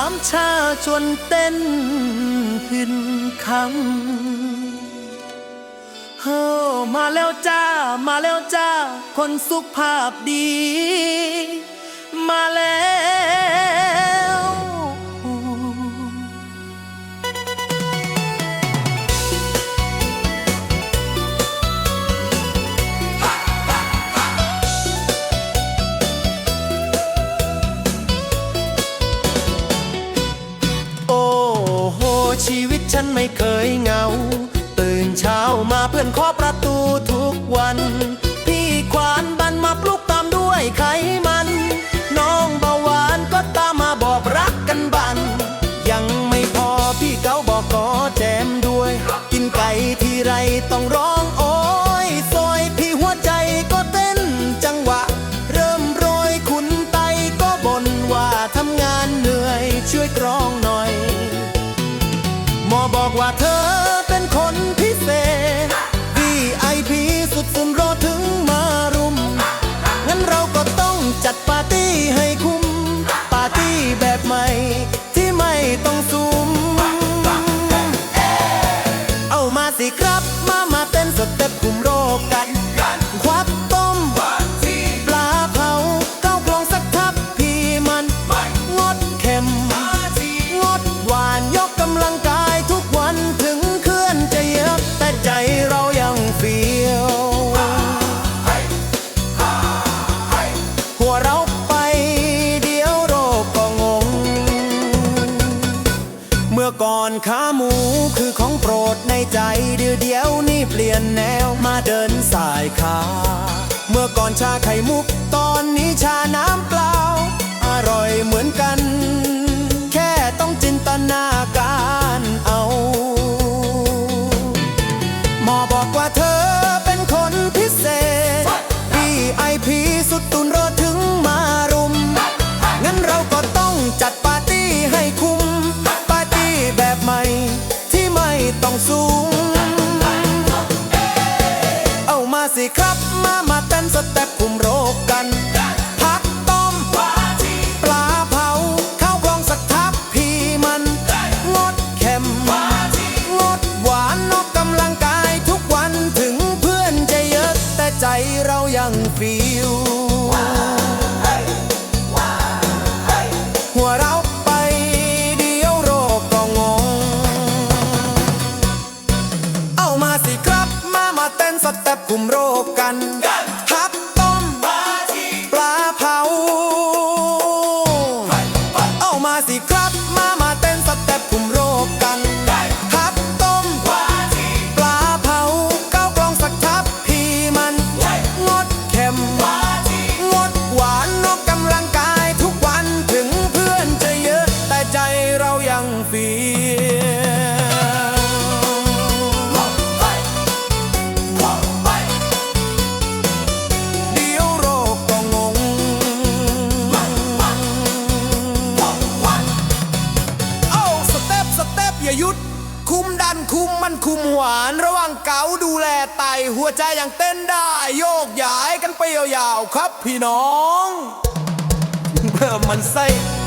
ามชาชวนเต้นขึ้นคำเฮ้มาแล้วจ้า มาแล้วจ้า คนสุขภาพดี มาแล้ว ชีวิตฉันไม่เคยเหงา ตื่นเช้ามาเพื่อนเคาะประตูทุกวัน พี่ควานบันมาปลุกตามด้วยไขมัน น้องเบาหวานก็ตามมาบอกรักกันบัน ยังไม่พอพี่เกาบอกกอแจมด้วย กินไก่ทีไรต้องร้องโอ้ มื่อก่อนขาหมูคือของโปรดในใจเดี๋ยวเดียวนี่เปลี่ยนแนวมาเดินสายขา เมื่อก่อนชาไข่มุกตอนนี้ชาน้ำ ต้องสูง เอามาสิครับมามาเต้นสเต็ปคุมโรคกันพักต้มปลาเผาข้าวกลองสักทับพีมัน งดเค็มงดหวานนอกกำลังกายทุกวันถึงเพื่อนจะเยอะแต่ใจเรายังฟิวหัว คุ้มดันคุ้มมันคุ้มหวาน ระวังเกาดูแลไต หัวใจยังเต้นได้ โยกย้ายกันไปยาวๆครับพี่น้อง เพิ่มมันไส้